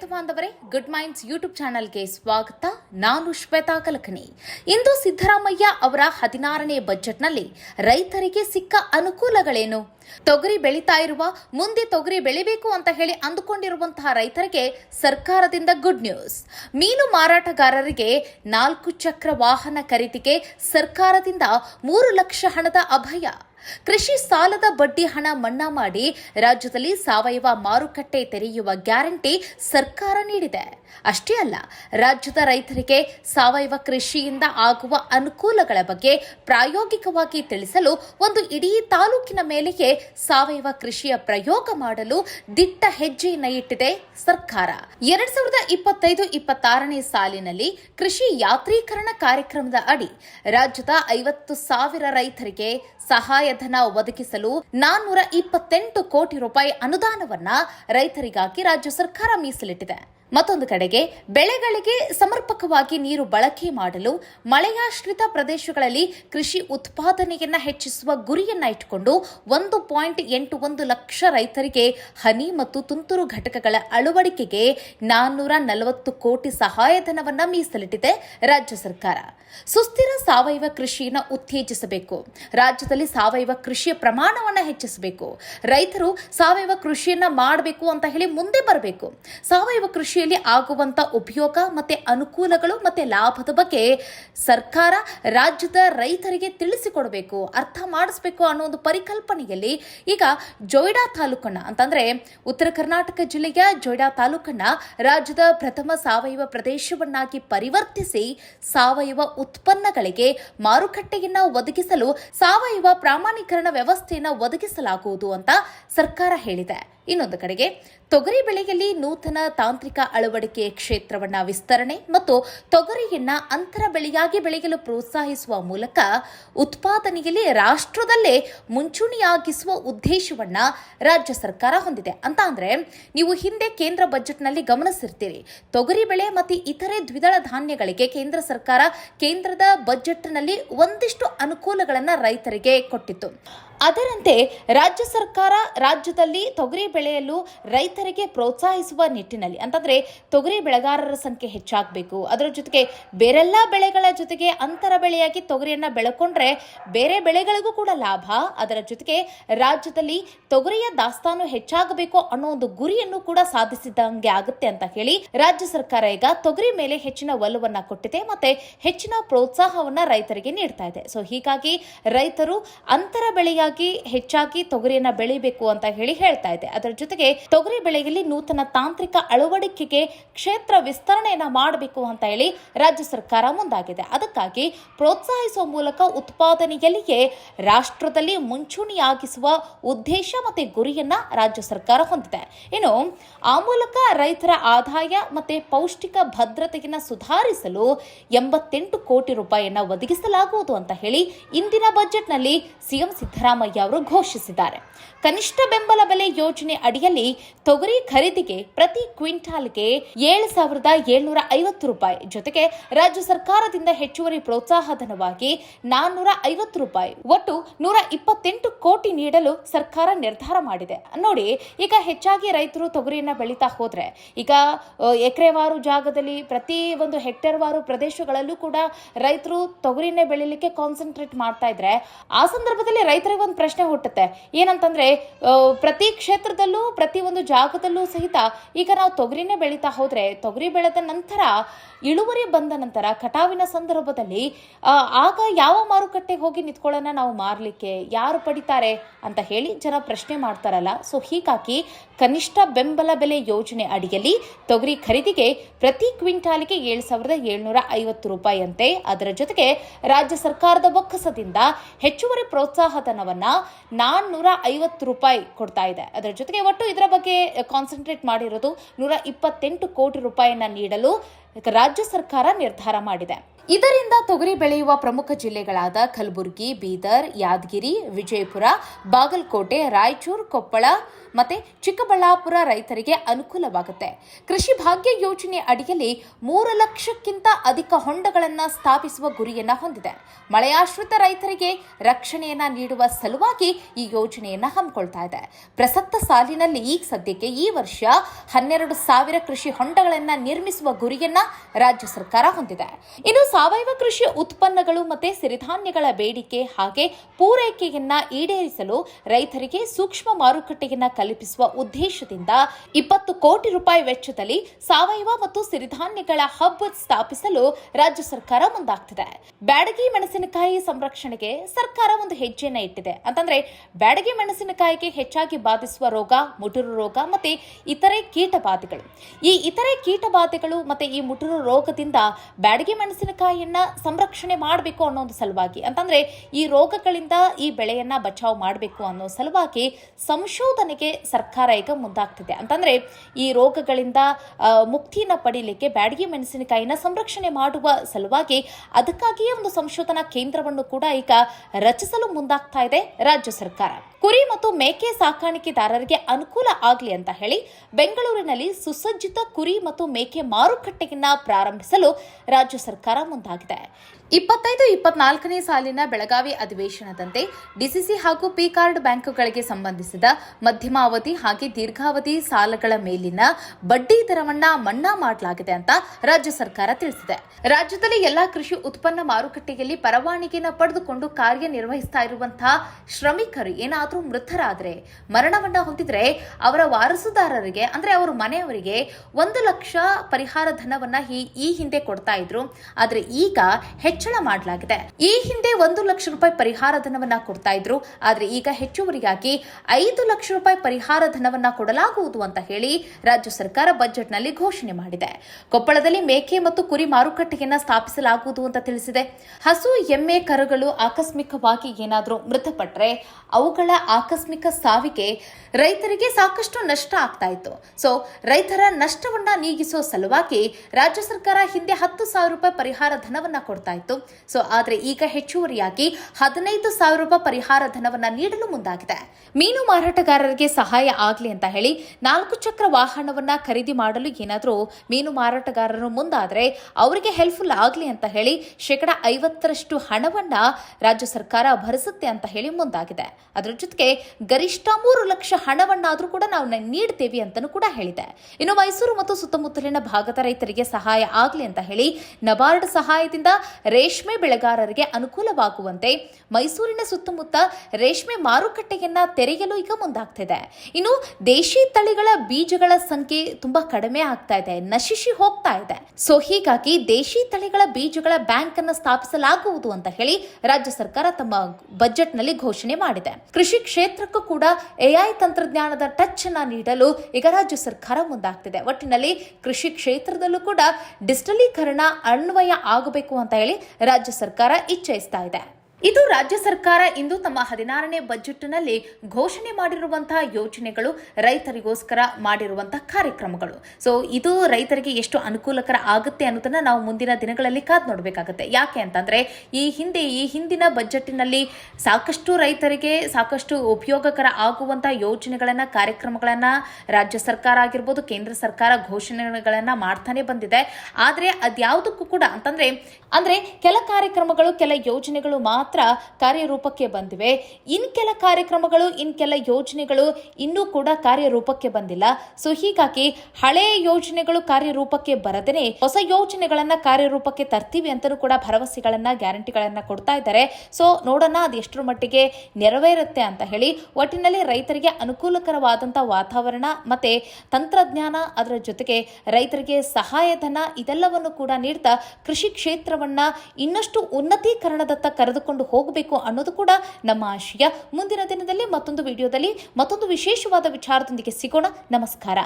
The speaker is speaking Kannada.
ರೈತ ಬಾಂಧವರೇ ಗುಡ್ ಮೈಂಡ್ಸ್ ಯೂಟ್ಯೂಬ್ ಚಾನೆಲ್ಗೆ ಸ್ವಾಗತ ನಾನು ಶ್ವೇತಾ ಕಲಕಣಿ ಇಂದು ಸಿದ್ದರಾಮಯ್ಯ ಅವರ ಹದಿನಾರನೇ ಬಜೆಟ್ನಲ್ಲಿ ರೈತರಿಗೆ ಸಿಕ್ಕ ಅನುಕೂಲಗಳೇನು? ತೊಗರಿ ಬೆಳೀತಾ ಇರುವ, ಮುಂದೆ ತೊಗರಿ ಬೆಳಿಬೇಕು ಅಂತ ಹೇಳಿ ಅಂದುಕೊಂಡಿರುವಂತಹ ರೈತರಿಗೆ ಸರ್ಕಾರದಿಂದ ಗುಡ್ ನ್ಯೂಸ್ ಮೀನು ಮಾರಾಟಗಾರರಿಗೆ ನಾಲ್ಕು ಚಕ್ರ ವಾಹನ ಖರೀದಿಗೆ ಸರ್ಕಾರದಿಂದ ಮೂರು ಲಕ್ಷ ಹಣದ ಅಭಯ. ಕೃಷಿ ಸಾಲದ ಬಡ್ಡಿ ಹಣ ಮನ್ನಾ ಮಾಡಿ ರಾಜ್ಯದಲ್ಲಿ ಸಾವಯವ ಮಾರುಕಟ್ಟೆ ತೆರೆಯುವ ಗ್ಯಾರಂಟಿ ಸರ್ಕಾರ ನೀಡಿದೆ. ಅಷ್ಟೇ ಅಲ್ಲ, ರಾಜ್ಯದ ರೈತರಿಗೆ ಸಾವಯವ ಕೃಷಿಯಿಂದ ಆಗುವ ಅನುಕೂಲಗಳ ಬಗ್ಗೆ ಪ್ರಾಯೋಗಿಕವಾಗಿ ತಿಳಿಸಲು ಒಂದು ಇಡೀ ತಾಲೂಕಿನ ಮೇಲೆಯೇ ಸಾವಯವ ಕೃಷಿಯ ಪ್ರಯೋಗ ಮಾಡಲು ದಿಟ್ಟ ಹೆಜ್ಜೆಯನ್ನ ಇಟ್ಟಿದೆ ಸರ್ಕಾರ. ಎರಡ್ ಸಾವಿರದ ಇಪ್ಪತ್ತೈದು, ಇಪ್ಪತ್ತಾರನೇ ಸಾಲಿನಲ್ಲಿ ಕೃಷಿ ಯಾತ್ರೀಕರಣ ಕಾರ್ಯಕ್ರಮದ ಅಡಿ ರಾಜ್ಯದ ಐವತ್ತು ಸಾವಿರ ರೈತರಿಗೆ ಸಹಾಯಧನ ಒದಗಿಸಲು ನಾನ್ನೂರ ಇಪ್ಪತ್ತೆಂಟು ಕೋಟಿ ರೂಪಾಯಿ ಅನುದಾನವನ್ನ ರೈತರಿಗಾಗಿ ರಾಜ್ಯ ಸರ್ಕಾರ ಮೀಸಲಿಟ್ಟಿದೆ. ಮತ್ತೊಂದು ಕಡೆಗೆ, ಬೆಳೆಗಳಿಗೆ ಸಮರ್ಪಕವಾಗಿ ನೀರು ಬಳಕೆ ಮಾಡಲು ಮಳೆಯಾಶ್ರಿತ ಪ್ರದೇಶಗಳಲ್ಲಿ ಕೃಷಿ ಉತ್ಪಾದನೆಯನ್ನ ಹೆಚ್ಚಿಸುವ ಗುರಿಯನ್ನ ಇಟ್ಟುಕೊಂಡು ಒಂದು ಪಾಯಿಂಟ್ ಎಂಟು ಒಂದು ಲಕ್ಷ ರೈತರಿಗೆ ಹನಿ ಮತ್ತು ತುಂತುರು ಘಟಕಗಳ ಅಳವಡಿಕೆಗೆ ನಾನ್ನೂರ ನಲವತ್ತು ಕೋಟಿ ಸಹಾಯಧನವನ್ನ ಮೀಸಲಿಟ್ಟಿದೆ ರಾಜ್ಯ ಸರ್ಕಾರ. ಸುಸ್ಥಿರ ಸಾವಯವ ಕೃಷಿಯನ್ನು ಉತ್ತೇಜಿಸಬೇಕು. ರಾಜ್ಯದಲ್ಲಿ ಸಾವಯವ ಕೃಷಿಯ ಪ್ರಮಾಣವನ್ನು ಹೆಚ್ಚಿಸಬೇಕು. ರೈತರು ಸಾವಯವ ಕೃಷಿಯನ್ನ ಮಾಡಬೇಕು ಅಂತ ಹೇಳಿ ಮುಂದೆ ಬರಬೇಕು. ಸಾವಯವ ಕೃಷಿಯಲ್ಲಿ ಆಗುವಂತ ಉಪಯೋಗ ಮತ್ತೆ ಅನುಕೂಲಗಳು ಮತ್ತೆ ಲಾಭದ ಬಗ್ಗೆ ಸರ್ಕಾರ ರಾಜ್ಯದ ರೈತರಿಗೆ ತಿಳಿಸಿಕೊಡಬೇಕು, ಅರ್ಥ ಮಾಡಿಸ್ಬೇಕು ಅನ್ನೋ ಒಂದು ಪರಿಕಲ್ಪನೆಯಲ್ಲಿ ಈಗ ಜೊಯ್ಡಾ ತಾಲೂಕನ್ನ ಅಂತಂದ್ರೆ ಉತ್ತರ ಕರ್ನಾಟಕ ಜಿಲ್ಲೆಯ ಜೊಯ್ಡಾ ತಾಲೂಕನ್ನ ರಾಜ್ಯದ ಪ್ರಥಮ ಸಾವಯವ ಪ್ರದೇಶವನ್ನಾಗಿ ಪರಿವರ್ತಿಸಿ ಸಾವಯವ ಉತ್ಪನ್ನಗಳಿಗೆ ಮಾರುಕಟ್ಟೆಯನ್ನ ಒದಗಿಸಲು ಸಾವಯವ ಪ್ರಾಮಾಣೀಕರಣ ವ್ಯವಸ್ಥೆಯನ್ನು ಒದಗಿಸಲಾಗುವುದು ಅಂತ ಸರ್ಕಾರ ಹೇಳಿದೆ. ಇನ್ನೊಂದು ಕಡೆಗೆ, ತೊಗರಿ ಬೆಳೆಯಲ್ಲಿ ನೂತನ ತಾಂತ್ರಿಕ ಅಳವಡಿಕೆ ಕ್ಷೇತ್ರವನ್ನ ವಿಸ್ತರಣೆ ಮತ್ತು ತೊಗರಿಯನ್ನ ಅಂತರ ಬೆಳೆಯಾಗಿ ಬೆಳೆಯಲು ಪ್ರೋತ್ಸಾಹಿಸುವ ಮೂಲಕ ಉತ್ಪಾದನೆಯಲ್ಲಿ ರಾಷ್ಟ್ರದಲ್ಲೇ ಮುಂಚೂಣಿಯಾಗಿಸುವ ಉದ್ದೇಶವನ್ನ ರಾಜ್ಯ ಸರ್ಕಾರ ಹೊಂದಿದೆ. ಅಂತ ಅಂದ್ರೆ, ನೀವು ಹಿಂದೆ ಕೇಂದ್ರ ಬಜೆಟ್ನಲ್ಲಿ ಗಮನಿಸಿರ್ತೀರಿ, ತೊಗರಿ ಬೆಳೆ ಮತ್ತು ಇತರೆ ದ್ವಿದಳ ಧಾನ್ಯಗಳಿಗೆ ಕೇಂದ್ರ ಸರ್ಕಾರ ಕೇಂದ್ರದ ಬಜೆಟ್ನಲ್ಲಿ ಒಂದಿಷ್ಟು ಅನುಕೂಲಗಳನ್ನ ರೈತರಿಗೆ ಕೊಟ್ಟಿತ್ತು. ಅದರಂತೆ ರಾಜ್ಯ ಸರ್ಕಾರ ರಾಜ್ಯದಲ್ಲಿ ತೊಗರಿ ಬೆಳೆಯಲು ರೈತರಿಗೆ ಪ್ರೋತ್ಸಾಹಿಸುವ ನಿಟ್ಟಿನಲ್ಲಿ, ಅಂತಂದ್ರೆ ತೊಗರಿ ಬೆಳೆಗಾರರ ಸಂಖ್ಯೆ ಹೆಚ್ಚಾಗಬೇಕು. ಅದರ ಜೊತೆಗೆ ಬೇರೆಲ್ಲ ಬೆಳೆಗಳ ಜೊತೆಗೆ ಅಂತರ ಬೆಳೆಯಾಗಿ ತೊಗರಿಯನ್ನ ಬೆಳಕೊಂಡ್ರೆ ಬೇರೆ ಬೆಳೆಗಳಿಗೂ ಕೂಡ ಲಾಭ. ಅದರ ಜೊತೆಗೆ ರಾಜ್ಯದಲ್ಲಿ ತೊಗರಿಯ ದಾಸ್ತಾನು ಹೆಚ್ಚಾಗಬೇಕು ಅನ್ನೋ ಒಂದು ಗುರಿಯನ್ನು ಕೂಡ ಸಾಧಿಸಿದಂಗೆ ಆಗುತ್ತೆ ಅಂತ ಹೇಳಿ ರಾಜ್ಯ ಸರ್ಕಾರ ಈಗ ತೊಗರಿ ಮೇಲೆ ಹೆಚ್ಚಿನ ಒಲವನ್ನ ಕೊಟ್ಟಿದೆ ಮತ್ತೆ ಹೆಚ್ಚಿನ ಪ್ರೋತ್ಸಾಹವನ್ನ ರೈತರಿಗೆ ನೀಡ್ತಾ ಇದೆ. ಸೊ ಹೀಗಾಗಿ ರೈತರು ಅಂತರ ಬೆಳೆಯಾಗಿ ಹೆಚ್ಚಾಗಿ ತೊಗರಿಯನ್ನ ಬೆಳಿಬೇಕು ಅಂತ ಹೇಳಿ ಹೇಳ್ತಾ ಇದೆ ಅದರ ಜೊತೆಗೆ ತೊಗರಿ ಬೆಳೆಯಲ್ಲಿ ನೂತನ ತಾಂತ್ರಿಕ ಅಳವಡಿಕೆಗೆ ಕ್ಷೇತ್ರ ವಿಸ್ತರಣೆಯನ್ನ ಮಾಡಬೇಕು ಅಂತ ಹೇಳಿ ರಾಜ್ಯ ಸರ್ಕಾರ ಮುಂದಾಗಿದೆ. ಅದಕ್ಕಾಗಿ ಪ್ರೋತ್ಸಾಹಿಸುವ ಮೂಲಕ ಉತ್ಪಾದನೆಯಲ್ಲಿಯೇ ರಾಷ್ಟ್ರದಲ್ಲಿ ಮುಂಚೂಣಿಯಾಗಿಸುವ ಉದ್ದೇಶ ಮತ್ತೆ ಗುರಿಯನ್ನ ರಾಜ್ಯ ಸರ್ಕಾರ ಹೊಂದಿದೆ. ಇನ್ನು ಆ ಮೂಲಕ ರೈತರ ಆದಾಯ ಮತ್ತೆ ಪೌಷ್ಟಿಕ ಭದ್ರತೆಯನ್ನು ಸುಧಾರಿಸಲು ಎಂಬತ್ತೆಂಟು ಕೋಟಿ ರೂಪಾಯಿಯನ್ನ ಒದಗಿಸಲಾಗುವುದು ಅಂತ ಹೇಳಿ ಇಂದಿನ ಬಜೆಟ್ನಲ್ಲಿ ಸಿಎಂ ಸಿದ್ದರಾಮಯ್ಯ ಅವರು ಘೋಷಿಸಿದ್ದಾರೆ. ಕನಿಷ್ಠ ಬೆಂಬಲ ಬೆಲೆ ಯೋಜನೆ ಅಡಿಯಲ್ಲಿ ತೊಗರಿ ಖರೀದಿಗೆ ಪ್ರತಿ ಕ್ವಿಂಟಾಲ್ಗೆ ಏಳು ಸಾವಿರದ ಏಳ್ನೂರ ಐವತ್ತು ರೂಪಾಯಿ. ಜೊತೆಗೆ ರಾಜ್ಯ ಸರ್ಕಾರದಿಂದ ಹೆಚ್ಚುವರಿ ಪ್ರೋತ್ಸಾಹಧನವಾಗಿ ನಾನ್ನೂರ ಐವತ್ತು ರೂಪಾಯಿ. ಒಟ್ಟು ನೂರ ಇಪ್ಪತ್ತೆಂಟು ಕೋಟಿ ನೀಡಲು ಸರ್ಕಾರ ನಿರ್ಧಾರ ಮಾಡಿದೆ. ನೋಡಿ, ಈಗ ಹೆಚ್ಚಾಗಿ ರೈತರು ತೊಗರಿಯನ್ನ ಬೆಳೀತಾ ಹೋದ್ರೆ, ಈಗ ಎಕರೆವಾರು ಜಾಗದಲ್ಲಿ ಪ್ರತಿ ಒಂದು ಹೆಕ್ಟೇರ್ ವಾರು ಪ್ರದೇಶಗಳಲ್ಲೂ ಕೂಡ ರೈತರು ತೊಗರಿನೇ ಬೆಳೀಲಿಕ್ಕೆ ಕಾನ್ಸಂಟ್ರೇಟ್ ಮಾಡ್ತಾ ಇದ್ರೆ, ಆ ಸಂದರ್ಭದಲ್ಲಿ ರೈತರಿಗೆ ಒಂದು ಪ್ರಶ್ನೆ ಹುಟ್ಟುತ್ತೆ. ಏನಂತಂದ್ರೆ ಪ್ರತಿ ಕ್ಷೇತ್ರದಲ್ಲೂ, ಪ್ರತಿ ಒಂದು ಜಾಗದಲ್ಲೂ ಸಹಿತ ಈಗ ನಾವು ತೊಗರಿನೇ ಬೆಳೀತಾ ಹೋದ್ರೆ, ತೊಗರಿ ಬೆಳೆದ ನಂತರ, ಇಳುವರಿ ಬಂದ ನಂತರ, ಕಟಾವಿನ ಸಂದರ್ಭದಲ್ಲಿ ಆಗ ಯಾವ ಮಾರುಕಟ್ಟೆಗೆ ಹೋಗಿ ನಿಂತ್ಕೊಳ್ಳೋಣ ನಾವು ಮಾರಲಿಕ್ಕೆ, ಯಾರು ಪಡಿತಾರೆ ಅಂತ ಹೇಳಿ ಜನ ಪ್ರಶ್ನೆ ಮಾಡ್ತಾರಲ್ಲ. ಸೊ ಹೀಗಾಗಿ ಕನಿಷ್ಠ ಬೆಂಬಲ ಬೆಲೆ ಯೋಜನೆ ಅಡಿಯಲ್ಲಿ ತೊಗರಿ ಖರೀದಿಗೆ ಪ್ರತಿ ಕ್ವಿಂಟಾಲಿಗೆ ಏಳು ಸಾವಿರದ ಏಳ್ನೂರ ಐವತ್ತು ರೂಪಾಯಿಯಂತೆ. ಅದರ ಜೊತೆಗೆ ರಾಜ್ಯ ಸರ್ಕಾರದ ಬೊಕ್ಕಸದಿಂದ ಹೆಚ್ಚುವರಿ ಪ್ರೋತ್ಸಾಹಧನವನ್ನ ನಾನ್ನೂರ ಐವತ್ತು ರೂಪಾಯಿ ಕೊಡ್ತಾ ಇದೆ. ಅದರ ಜೊತೆಗೆ ಒಟ್ಟು ಇದರ ಬಗ್ಗೆ ಕಾನ್ಸಂಟ್ರೇಟ್ ಮಾಡಿರೋದು ನೂರ ಇಪ್ಪತ್ತೆಂಟು ಕೋಟಿ ರೂಪಾಯಿಯನ್ನು ನೀಡಲು ರಾಜ್ಯ ಸರ್ಕಾರ ನಿರ್ಧಾರ ಮಾಡಿದೆ. ಇದರಿಂದ ತೊಗರಿ ಬೆಳೆಯುವ ಪ್ರಮುಖ ಜಿಲ್ಲೆಗಳಾದ ಕಲಬುರಗಿ, ಬೀದರ್, ಯಾದಗಿರಿ, ವಿಜಯಪುರ, ಬಾಗಲಕೋಟೆ, ರಾಯಚೂರು, ಕೊಪ್ಪಳ ಮತ್ತೆ ಚಿಕ್ಕಬಳ್ಳಾಪುರ ರೈತರಿಗೆ ಅನುಕೂಲವಾಗುತ್ತೆ. ಕೃಷಿ ಭಾಗ್ಯ ಯೋಜನೆ ಅಡಿಯಲ್ಲಿ ಮೂರು ಲಕ್ಷಕ್ಕಿಂತ ಅಧಿಕ ಹೊಂಡಗಳನ್ನು ಸ್ಥಾಪಿಸುವ ಗುರಿಯನ್ನು ಹೊಂದಿದೆ. ಮಳೆಯಾಶ್ರಿತ ರೈತರಿಗೆ ರಕ್ಷಣೆಯನ್ನು ನೀಡುವ ಸಲುವಾಗಿ ಈ ಯೋಜನೆಯನ್ನು ಹಮ್ಮಿಕೊಳ್ತಾ ಇದೆ. ಪ್ರಸಕ್ತ ಸಾಲಿನಲ್ಲಿ ಈಗ ಸದ್ಯಕ್ಕೆ ಈ ವರ್ಷ ಹನ್ನೆರಡು ಸಾವಿರ ಕೃಷಿ ಹೊಂಡಗಳನ್ನು ನಿರ್ಮಿಸುವ ಗುರಿಯನ್ನ ರಾಜ್ಯ ಸರ್ಕಾರ ಹೊಂದಿದೆ. ಇನ್ನು ಸಾವಯವ ಕೃಷಿ ಉತ್ಪನ್ನಗಳು ಮತ್ತೆ ಸಿರಿಧಾನ್ಯಗಳ ಬೇಡಿಕೆ ಹಾಗೆ ಪೂರೈಕೆಯನ್ನ ಈಡೇರಿಸಲು ರೈತರಿಗೆ ಸೂಕ್ಷ್ಮ ಮಾರುಕಟ್ಟೆಯನ್ನ ಕಲ್ಪಿಸುವ ಉದ್ದೇಶದಿಂದ ಇಪ್ಪತ್ತು ಕೋಟಿ ರೂಪಾಯಿ ವೆಚ್ಚದಲ್ಲಿ ಸಾವಯವ ಮತ್ತು ಸಿರಿಧಾನ್ಯಗಳ ಹಬ್ ಸ್ಥಾಪಿಸಲು ರಾಜ್ಯ ಸರ್ಕಾರ ಮುಂದಾಗ್ತಿದೆ. ಬ್ಯಾಡಗಿ ಮೆಣಸಿನಕಾಯಿ ಸಂರಕ್ಷಣೆಗೆ ಸರ್ಕಾರ ಒಂದು ಹೆಜ್ಜೆಯನ್ನ ಇಟ್ಟಿದೆ. ಅಂತಂದ್ರೆ ಬ್ಯಾಡಗಿ ಮೆಣಸಿನಕಾಯಿಗೆ ಹೆಚ್ಚಾಗಿ ಬಾಧಿಸುವ ರೋಗ, ಮುಟುರು ರೋಗ ಮತ್ತೆ ಇತರೆ ಕೀಟಬಾಧೆಗಳು. ಈ ಇತರೆ ಕೀಟಬಾಧೆಗಳು ಮತ್ತೆ ಈ ಮುಟುರು ರೋಗದಿಂದ ಬ್ಯಾಡಗಿ ಮೆಣಸಿನಕಾಯಿಯನ್ನ ಸಂರಕ್ಷಣೆ ಮಾಡಬೇಕು ಅನ್ನೋ ಒಂದು ಸಲುವಾಗಿ. ಅಂತಂದ್ರೆ ಈ ರೋಗಗಳಿಂದ ಈ ಬೆಳೆಯನ್ನ ಬಚಾವ್ ಮಾಡಬೇಕು ಅನ್ನೋ ಸಲುವಾಗಿ ಸಂಶೋಧನೆಗೆ ಸರ್ಕಾರ ಈಗ ಮುಂದಾಗ್ತಿದೆ. ಅಂತಂದ್ರೆ ಈ ರೋಗಗಳಿಂದ ಮುಕ್ತಿನ ಪಡೀಲಿಕ್ಕೆ ಬ್ಯಾಡಗಿ ಮೆಣಸಿನಕಾಯಿನ ಸಂರಕ್ಷಣೆ ಮಾಡುವ ಸಲುವಾಗಿ ಅದಕ್ಕಾಗಿಯೇ ಒಂದು ಸಂಶೋಧನಾ ಕೇಂದ್ರವನ್ನು ಕೂಡ ಈಗ ರಚಿಸಲು ಮುಂದಾಗ್ತಾ ಇದೆ ರಾಜ್ಯ ಸರ್ಕಾರ. ಕುರಿ ಮತ್ತು ಮೇಕೆ ಸಾಕಾಣಿಕೆದಾರರಿಗೆ ಅನುಕೂಲ ಆಗಲಿ ಅಂತ ಹೇಳಿ ಬೆಂಗಳೂರಿನಲ್ಲಿ ಸುಸಜ್ಜಿತ ಕುರಿ ಮತ್ತು ಮೇಕೆ ಪ್ರಾರಂಭಿಸಲು ರಾಜ್ಯ ಸರ್ಕಾರ ಮುಂದಾಗಿದೆ. ಇಪ್ಪತ್ತೈದು, ಇಪ್ಪತ್ನಾಲ್ಕನೇ ಸಾಲಿನ ಬೆಳಗಾವಿ ಅಧಿವೇಶನದಂತೆ ಡಿಸಿಸಿ ಹಾಗೂ ಪಿ ಕಾರ್ಡ್ ಬ್ಯಾಂಕುಗಳಿಗೆ ಸಂಬಂಧಿಸಿದ ಮಧ್ಯಮಾವಧಿ ಹಾಗೆ ದೀರ್ಘಾವಧಿ ಸಾಲಗಳ ಮೇಲಿನ ಬಡ್ಡಿ ದರವನ್ನ ಮನ್ನಾ ಮಾಡಲಾಗಿದೆ ಅಂತ ರಾಜ್ಯ ಸರ್ಕಾರ ತಿಳಿಸಿದೆ. ರಾಜ್ಯದಲ್ಲಿ ಎಲ್ಲಾ ಕೃಷಿ ಉತ್ಪನ್ನ ಮಾರುಕಟ್ಟೆಯಲ್ಲಿ ಪರವಾನಗಿನ ಪಡೆದುಕೊಂಡು ಕಾರ್ಯನಿರ್ವಹಿಸ್ತಾ ಇರುವಂತಹ ಶ್ರಮಿಕರು ಏನಾದರೂ ಮೃತರಾದರೆ ಮರಣವನ್ನ ಹೊಂದಿದ್ರೆ ಅವರ ವಾರಸುದಾರರಿಗೆ, ಅಂದ್ರೆ ಅವರ ಮನೆಯವರಿಗೆ ಒಂದು ಲಕ್ಷ ಪರಿಹಾರ ಧನವನ್ನ ಈ- ಹಿಂದೆ ಕೊಡ್ತಾ ಇದ್ರು. ಆದರೆ ಈಗ ಹೆಚ್ಚಳ ಮಾಡಲಾಗಿದೆ. ಈ ಹಿಂದೆ ಒಂದು ಲಕ್ಷ ರೂಪಾಯಿ ಪರಿಹಾರ ಧನವನ್ನ ಕೊಡ್ತಾ ಇದ್ರು. ಆದ್ರೆ ಈಗ ಹೆಚ್ಚುವರಿಯಾಗಿ ಐದು ಲಕ್ಷ ರೂಪಾಯಿ ಪರಿಹಾರ ಧನವನ್ನ ಕೊಡಲಾಗುವುದು ಅಂತ ಹೇಳಿ ರಾಜ್ಯ ಸರ್ಕಾರ ಬಜೆಟ್ನಲ್ಲಿ ಘೋಷಣೆ ಮಾಡಿದೆ. ಕೊಪ್ಪಳದಲ್ಲಿ ಮೇಕೆ ಮತ್ತು ಕುರಿ ಮಾರುಕಟ್ಟೆಯನ್ನ ಸ್ಥಾಪಿಸಲಾಗುವುದು ಅಂತ ತಿಳಿಸಿದೆ. ಹಸು, ಎಮ್ಮೆ, ಕರುಗಳು ಆಕಸ್ಮಿಕವಾಗಿ ಏನಾದರೂ ಮೃತಪಟ್ಟರೆ ಅವುಗಳ ಆಕಸ್ಮಿಕ ಸಾವಿಗೆ ರೈತರಿಗೆ ಸಾಕಷ್ಟು ನಷ್ಟ ಆಗ್ತಾ ಇತ್ತು. ಸೊ, ರೈತರ ನಷ್ಟವನ್ನ ನೀಗಿಸುವ ಸಲುವಾಗಿ ರಾಜ್ಯ ಸರ್ಕಾರ ಹಿಂದೆ ಹತ್ತು ಸಾವಿರ ರೂಪಾಯಿ ಪರಿಹಾರ ಧನವನ್ನ ಕೊಡ್ತಾ ಇತ್ತು. ಸೊ ಆದರೆ ಈಗ ಹೆಚ್ಚುವರಿಯಾಗಿ ಹದಿನೈದು ಸಾವಿರ ರೂಪಾಯಿ ಪರಿಹಾರ ಧನವನ್ನು ನೀಡಲು ಮುಂದಾಗಿದೆ. ಮೀನು ಮಾರಾಟಗಾರರಿಗೆ ಸಹಾಯ ಆಗಲಿ ಅಂತ ಹೇಳಿ ನಾಲ್ಕು ಚಕ್ರ ವಾಹನವನ್ನ ಖರೀದಿ ಮಾಡಲು ಏನಾದರೂ ಮೀನು ಮಾರಾಟಗಾರರು ಮುಂದಾದರೆ ಅವರಿಗೆ ಹೆಲ್ಪ್ಫುಲ್ ಆಗಲಿ ಅಂತ ಹೇಳಿ ಶೇಕಡ ಐವತ್ತರಷ್ಟು ಹಣವನ್ನ ರಾಜ್ಯ ಸರ್ಕಾರ ಭರಿಸುತ್ತೆ ಅಂತ ಹೇಳಿ ಮುಂದಾಗಿದೆ. ಅದರ ಜೊತೆಗೆ ಗರಿಷ್ಠ ಮೂರು ಲಕ್ಷ ಹಣವನ್ನಾದರೂ ಕೂಡ ನಾವು ನೀಡ್ತೇವೆ ಅಂತಲೂ ಕೂಡ ಹೇಳಿದೆ. ಇನ್ನು ಮೈಸೂರು ಮತ್ತು ಸುತ್ತಮುತ್ತಲಿನ ಭಾಗದ ರೈತರಿಗೆ ಸಹಾಯ ಆಗಲಿ ಅಂತ ಹೇಳಿ ನಬಾರ್ಡ್ ಸಹಾಯದಿಂದ ರೇಷ್ಮೆ ಬೆಳೆಗಾರರಿಗೆ ಅನುಕೂಲವಾಗುವಂತೆ ಮೈಸೂರಿನ ಸುತ್ತಮುತ್ತ ರೇಷ್ಮೆ ಮಾರುಕಟ್ಟೆಯನ್ನ ತೆರೆಯಲು ಈಗ ಮುಂದಾಗ್ತಿದೆ. ಇನ್ನು ದೇಶಿ ತಳಿಗಳ ಬೀಜಗಳ ಸಂಖ್ಯೆ ತುಂಬಾ ಕಡಿಮೆ ಆಗ್ತಾ ಇದೆ, ನಶಿಸಿ ಹೋಗ್ತಾ ಇದೆ. ಸೊ ಹೀಗಾಗಿ ದೇಶಿ ತಳಿಗಳ ಬೀಜಗಳ ಬ್ಯಾಂಕ್ ಅನ್ನು ಸ್ಥಾಪಿಸಲಾಗುವುದು ಅಂತ ಹೇಳಿ ರಾಜ್ಯ ಸರ್ಕಾರ ತಮ್ಮ ಬಜೆಟ್ನಲ್ಲಿ ಘೋಷಣೆ ಮಾಡಿದೆ. ಕೃಷಿ ಕ್ಷೇತ್ರಕ್ಕೂ ಕೂಡ ಎಐ ತಂತ್ರಜ್ಞಾನದ ಟಚ್ ಅನ್ನ ನೀಡಲು ಈಗ ರಾಜ್ಯ ಸರ್ಕಾರ ಮುಂದಾಗ್ತಿದೆ. ಒಟ್ಟಿನಲ್ಲಿ ಕೃಷಿ ಕ್ಷೇತ್ರದಲ್ಲೂ ಕೂಡ ಡಿಜಿಟಲೀಕರಣ ಅನ್ವಯ ಆಗಬೇಕು ಅಂತ ಹೇಳಿ ರಾಜ್ಯ ಸರ್ಕಾರ ಇಚ್ಛಿಸ್ತಾ ಇದೆ. ಇದು ರಾಜ್ಯ ಸರ್ಕಾರ ಇಂದು ತಮ್ಮ ಹದಿನಾರನೇ ಬಜೆಟ್ನಲ್ಲಿ ಘೋಷಣೆ ಮಾಡಿರುವಂತಹ ಯೋಜನೆಗಳು ರೈತರಿಗೋಸ್ಕರ ಮಾಡಿರುವಂತಹ ಕಾರ್ಯಕ್ರಮಗಳು. ಸೊ ಇದು ರೈತರಿಗೆ ಎಷ್ಟು ಅನುಕೂಲಕರ ಆಗುತ್ತೆ ಅನ್ನೋದನ್ನ ನಾವು ಮುಂದಿನ ದಿನಗಳಲ್ಲಿ ಕಾದ್ ನೋಡಬೇಕಾಗುತ್ತೆ. ಯಾಕೆ ಅಂತಂದ್ರೆ, ಈ ಹಿಂದೆ, ಈ ಹಿಂದಿನ ಬಜೆಟ್ನಲ್ಲಿ ಸಾಕಷ್ಟು ರೈತರಿಗೆ ಸಾಕಷ್ಟು ಉಪಯೋಗಕರ ಆಗುವಂತಹ ಯೋಜನೆಗಳನ್ನ, ಕಾರ್ಯಕ್ರಮಗಳನ್ನ ರಾಜ್ಯ ಸರ್ಕಾರ ಆಗಿರ್ಬೋದು, ಕೇಂದ್ರ ಸರ್ಕಾರ ಘೋಷಣೆಗಳನ್ನ ಮಾಡ್ತಾನೆ ಬಂದಿದೆ. ಆದ್ರೆ ಅದ್ಯಾವುದಕ್ಕೂ ಕೂಡ ಅಂತಂದ್ರೆ, ಅಂದ್ರೆ ಕೆಲ ಕಾರ್ಯಕ್ರಮಗಳು, ಕೆಲ ಯೋಜನೆಗಳು ಮಾತ್ರ ಕಾರ್ಯರೂಪಕ್ಕೆ ಬಂದಿವೆ. ಇನ್ ಕೆಲ ಕಾರ್ಯಕ್ರಮಗಳು, ಇನ್ ಕೆಲ ಯೋಜನೆಗಳು ಇನ್ನೂ ಕೂಡ ಕಾರ್ಯರೂಪಕ್ಕೆ ಬಂದಿಲ್ಲ. ಸೊ, ಹೀಗಾಗಿ ಹಳೆಯ ಯೋಜನೆಗಳು ಕಾರ್ಯರೂಪಕ್ಕೆ ಬರದೇನೆ ಹೊಸ ಯೋಜನೆಗಳನ್ನ ಕಾರ್ಯರೂಪಕ್ಕೆ ತರ್ತೀವಿ ಅಂತಲೂ ಕೂಡ ಭರವಸೆಗಳನ್ನ, ಗ್ಯಾರಂಟಿಗಳನ್ನ ಕೊಡ್ತಾ ಇದ್ದಾರೆ. ಸೊ, ನೋಡೋಣ ಅದು ಎಷ್ಟರ ಮಟ್ಟಿಗೆ ನೆರವೇರುತ್ತೆ ಅಂತ ಹೇಳಿ ಒಟ್ಟಿನಲ್ಲಿ ರೈತರಿಗೆ ಅನುಕೂಲಕರವಾದಂತಹ ವಾತಾವರಣ ಮತ್ತೆ ತಂತ್ರಜ್ಞಾನ ಅದರ ಜೊತೆಗೆ ರೈತರಿಗೆ ಸಹಾಯಧನ ಇದೆಲ್ಲವನ್ನು ಕೂಡ ನೀಡ್ತಾ ಕೃಷಿ ಕ್ಷೇತ್ರವನ್ನ ಇನ್ನಷ್ಟು ಉನ್ನತೀಕರಣದತ್ತ ಕರೆದುಕೊಂಡು ಹೋಗಬೇಕು ಅನ್ನೋದು ಕೂಡ ನಮ್ಮ ಆಶಯ. ಮುಂದಿನ ದಿನದಲ್ಲಿ ಮತ್ತೊಂದು ವಿಡಿಯೋದಲ್ಲಿ ಮತ್ತೊಂದು ವಿಶೇಷವಾದ ವಿಚಾರದೊಂದಿಗೆ ಸಿಗೋಣ. ನಮಸ್ಕಾರ.